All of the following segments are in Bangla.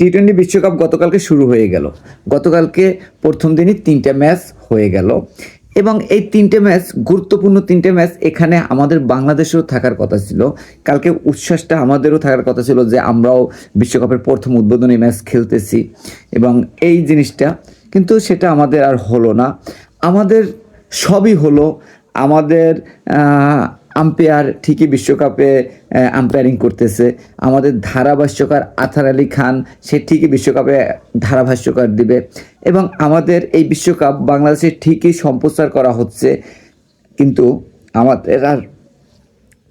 টি টোয়েন্টি বিশ্বকাপ গতকালকে শুরু হয়ে গেল। গতকালকে প্রথম দিনই তিনটে ম্যাচ হয়ে গেল। এবং এই তিনটে ম্যাচ, গুরুত্বপূর্ণ তিনটে ম্যাচ এখানে আমাদের বাংলাদেশেও থাকার কথা ছিল। কালকে উচ্ছ্বাসটা আমাদেরও থাকার কথা ছিল যে আমরাও বিশ্বকাপের প্রথম উদ্বোধনী ম্যাচ খেলতেছি। এবং এই জিনিসটা কিন্তু সেটা আমাদের আর হলো না। আমাদের সবই হলো আমাদের আম্পায়ার ঠিকই বিশ্বকাপে আম্পায়ারিং করতেছে। আমাদের ধারাভাষ্যকার আথার আলী খান, সে ঠিকই বিশ্বকাপে ধারাভাষ্যকার দিবে। এবং আমাদের এই বিশ্বকাপ বাংলাদেশে ঠিকই সম্প্রচার করা হচ্ছে। কিন্তু আমাদের আর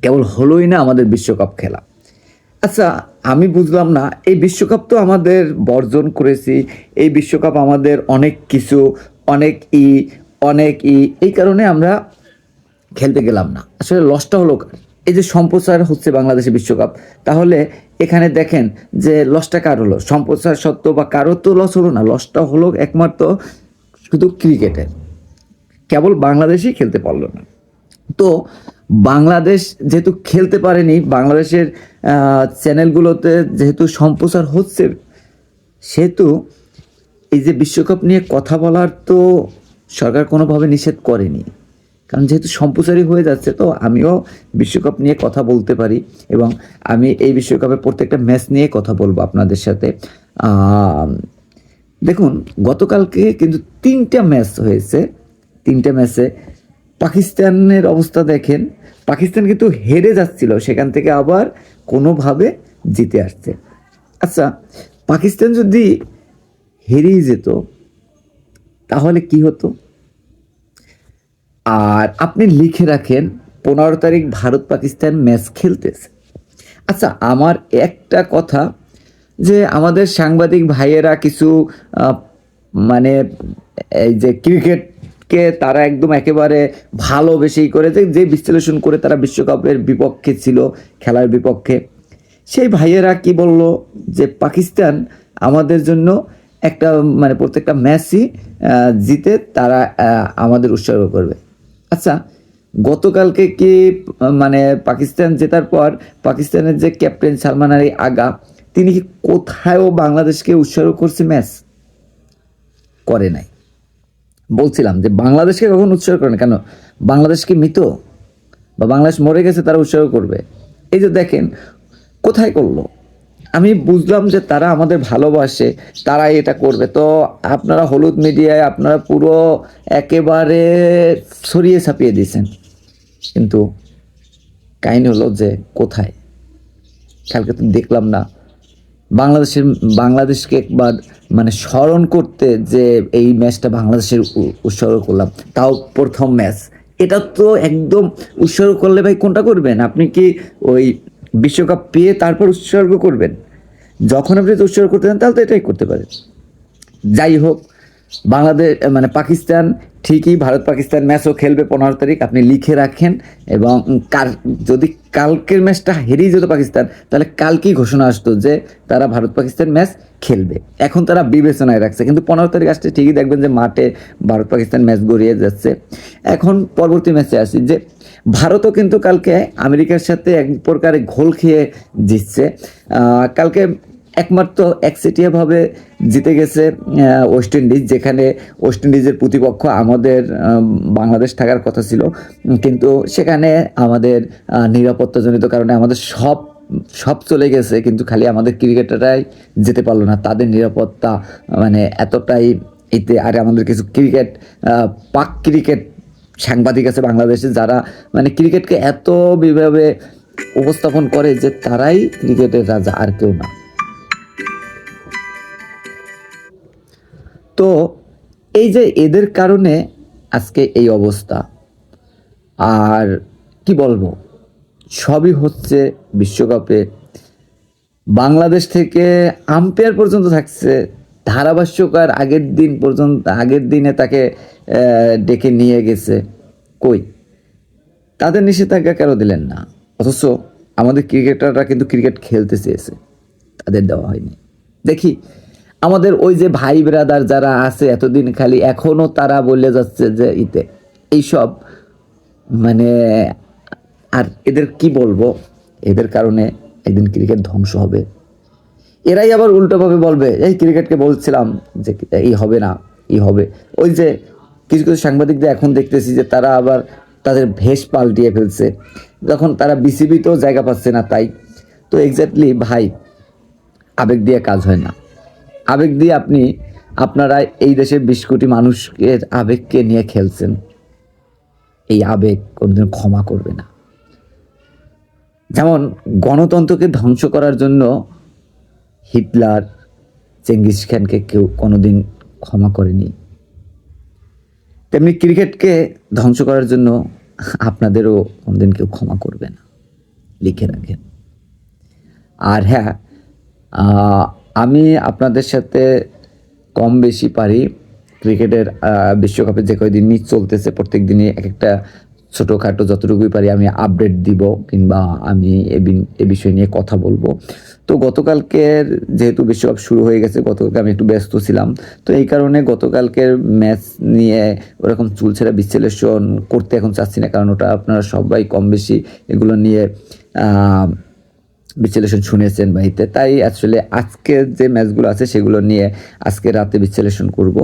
কেবল হলোই না আমাদের বিশ্বকাপ খেলা। আচ্ছা আমি বুঝলাম না, এই বিশ্বকাপ তো আমাদের বর্জন করেছি। এই বিশ্বকাপ আমাদের অনেক কিছু, অনেক ই অনেক ই। এই কারণে আমরা খেলতে গেলাম না। আসলে লসটা হলো কার? এই যে সম্প্রচার হচ্ছে বাংলাদেশে বিশ্বকাপ, তাহলে এখানে দেখেন যে লসটা কার হলো? সম্প্রচার সত্ত্বেও বা কারও তো লস হলো না লসটা হলো একমাত্র শুধু ক্রিকেটের কেবল বাংলাদেশই খেলতে পারল না। তো বাংলাদেশ যেহেতু খেলতে পারেনি, বাংলাদেশের চ্যানেলগুলোতে যেহেতু সম্প্রচার হচ্ছে, সেহেতু এই যে বিশ্বকাপ নিয়ে কথা বলার তো সরকার কোনোভাবে নিষেধ করেনি। কারণ যেহেতু সম্প্রচারই হয়ে যাচ্ছে, তো আমিও বিশ্বকাপ নিয়ে কথা বলতে পারি এবং আমি এই বিশ্বকাপের প্রত্যেকটা ম্যাচ নিয়ে কথা বলব আপনাদের সাথে। দেখুন, গতকালকে কিন্তু তিনটা ম্যাচ হয়েছে। তিনটা ম্যাচে পাকিস্তানের অবস্থা দেখেন, পাকিস্তান কিন্তু হেরে যাচ্ছিল, সেখান থেকে আবার কোনোভাবে জিতে আসছে। আচ্ছা পাকিস্তান যদি হেরেই যেত, তাহলে কি হতো? আর আপনি লিখে রাখেন, পনেরো তারিখ ভারত পাকিস্তান ম্যাচ খেলতেছে। আচ্ছা আমার একটা কথা যে আমাদের সাংবাদিক ভাইয়েরা কিছু মানে এই যে ক্রিকেটকে তারা একদম একেবারে ভালোবেসেই করে যে যে বিশ্লেষণ করে তারা বিশ্বকাপের বিপক্ষে ছিল, খেলার বিপক্ষে। সেই ভাইয়েরা কি বলল যে পাকিস্তান আমাদের জন্য একটা মানে প্রত্যেকটা ম্যাচই জিতে তারা আমাদের উৎসর্গ করবে। আচ্ছা গতকালকে কি মানে পাকিস্তান জেতার পর পাকিস্তানের যে ক্যাপ্টেন সালমান আলী আগা, তিনি কি কোথায়ও বাংলাদেশকে উৎসর্গ করছে ম্যাচ? করে নাই। বলছিলাম যে বাংলাদেশকে কখন উৎসর্গ করে না কেন? বাংলাদেশ কি মৃত? বা বাংলাদেশ মরে গেছে, তারা উৎসর্গ করবে? এই যে দেখেন, কোথায় করল? আমি বুঝলাম যে তারা আমাদের ভালোবাসে তারা এটা করবে। তো আপনারা হলুদ মিডিয়ায় আপনারা পুরো একেবারে ছড়িয়ে ছাপিয়ে দিয়েছেন। কিন্তু কাহিনী হলো যে কোথায়? কালকে তো দেখলাম না। বাংলাদেশের, বাংলাদেশকে একবার মানে স্মরণ করতে যে এই ম্যাচটা বাংলাদেশের উৎসর্গ করলাম। তাও প্রথম ম্যাচ। এটা তো একদম উৎসর্গ করলে ভাই কোনটা করবেন? আপনি কি ওই বিশ্বকাপ পেয়ে তারপর উৎসর্গ করবেন? যখন আপনি উৎসর্গ করতে চান, তাহলে তো এটাই করতে পারেন। যাই হোক, বাংলাদেশ মানে পাকিস্তান ঠিকই ভারত পাকিস্তান ম্যাচও খেলবে পনেরো তারিখ, আপনি লিখে রাখেন এবং কাল, যদি কালকের ম্যাচটা হেরেই যেত পাকিস্তান, তাহলে কালকেই ঘোষণা আসতো যে তারা ভারত পাকিস্তান ম্যাচ খেলবে। এখন তারা বিবেচনায় রাখছে, কিন্তু পনেরো তারিখ আসতে ঠিকই দেখবেন যে মাঠে ভারত পাকিস্তান ম্যাচ গড়িয়ে যাচ্ছে। এখন পরবর্তী ম্যাচে আসি যে ভারতও কিন্তু কালকে আমেরিকার সাথে এক প্রকারে ঘোল খেয়ে জিতছে। কালকে একমাত্র একচেটিয়াভাবে জিতে গেছে ওয়েস্ট ইন্ডিজ যেখানে ওয়েস্ট ইন্ডিজের প্রতিপক্ষ আমাদের বাংলাদেশ থাকার কথা ছিল। কিন্তু সেখানে আমাদের নিরাপত্তাজনিত কারণে আমাদের সব সব চলে গেছে, কিন্তু খালি আমাদের ক্রিকেটাররাই যেতে পারল না। তাদের নিরাপত্তা মানে এতটাই এতে, আর আমাদের কিছু ক্রিকেট পাক ক্রিকেট সাংবাদিক আছে বাংলাদেশে, যারা মানে ক্রিকেটকে এত বিভাবে উপস্থাপন করে যে তারাই ক্রিকেটের রাজা আর কেউ না। তো এই যে এদের কারণে আজকে এই অবস্থা। আর কি বলব? সবই হচ্ছে বিশ্বকাপে। বাংলাদেশ থেকে আম্পায়ার পর্যন্ত থাকছে। ধারাভাষ্যকার আগের দিন পর্যন্ত, আগের দিনে তাকে ডেকে নিয়ে গেছে। কই? তাদের নিষেধাজ্ঞা কেন দিলেন না? অথচ আমাদের ক্রিকেটাররা কিন্তু ক্রিকেট খেলতে চেয়েছে। তাদের দেওয়া হয়নি। দেখি আমাদের ওই যে ভাই ব্রাদার যারা আছে এতদিন খালি, এখনও তারা বলে যাচ্ছে যে ইতে, এইসব মানে আর এদের কি বলব? এদের কারণে একদিন ক্রিকেট ধ্বংস হবে। এরাই আবার উল্টোভাবে বলবে, এই ক্রিকেটকে বলছিলাম যে এই হবে না এই হবে। ওই যে কিছু কিছু সাংবাদিকদের এখন দেখতেছি যে তারা আবার তাদের ভেষ পাল্টিয়ে ফেলছে। যখন তারা বিসিবিতেও জায়গা পাচ্ছে না তাই। তো এক্স্যাক্টলি ভাই, আবেগ দিয়ে কাজ হয় না। আবেগ দিয়ে আপনি আপনারা এই দেশের বিশ কোটি মানুষকে আবেগকে নিয়ে খেলছেন। এই আবেগ কোনোদিন ক্ষমা করবে না। যেমন গণতন্ত্রকে ধ্বংস করার জন্য হিটলার, চেঙ্গিস খানকে কেউ কোনোদিন ক্ষমা করেনি। তেমনি ক্রিকেটকে ধ্বংস করার জন্য আপনাদেরও কোনোদিন কেউ ক্ষমা করবে না। লিখে রাখেন। আর হ্যাঁ আমি আপনাদের সাথে কম বেশি পারি। ক্রিকেটের বিশ্বকাপে যে কয়দিন মিস চলতেছে, প্রত্যেক দিনই এক একটা ছোটোখাটো যতটুকুই পারি আমি আপডেট দিব কিংবা আমি এ বিষয় নিয়ে কথা বলব। তো গতকালকের যেহেতু বিশ্বকাপ শুরু হয়ে গেছে, গতকালকে আমি একটু ব্যস্ত ছিলাম। তো এই কারণে গতকালকের ম্যাচ নিয়ে ওরকম চুলছেরা বিশ্লেষণ করতে এখন চাচ্ছি না, কারণ ওটা আপনারা সবাই কম বেশি এগুলো নিয়ে বিশ্লেষণ শুনেছেন বাহিতে তাই আসলে আজকে যে ম্যাচগুলো আছে সেগুলো নিয়ে আজকে রাতে বিশ্লেষণ করব।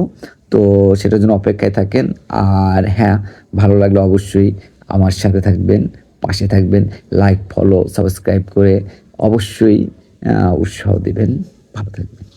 তো সেটার জন্য অপেক্ষায় থাকেন। আর হ্যাঁ ভালো লাগলে অবশ্যই আমার সাথে থাকবেন, পাশে থাকবেন লাইক ফলো সাবস্ক্রাইব করে অবশ্যই উৎসাহ দেবেন। ভালো থাকবেন।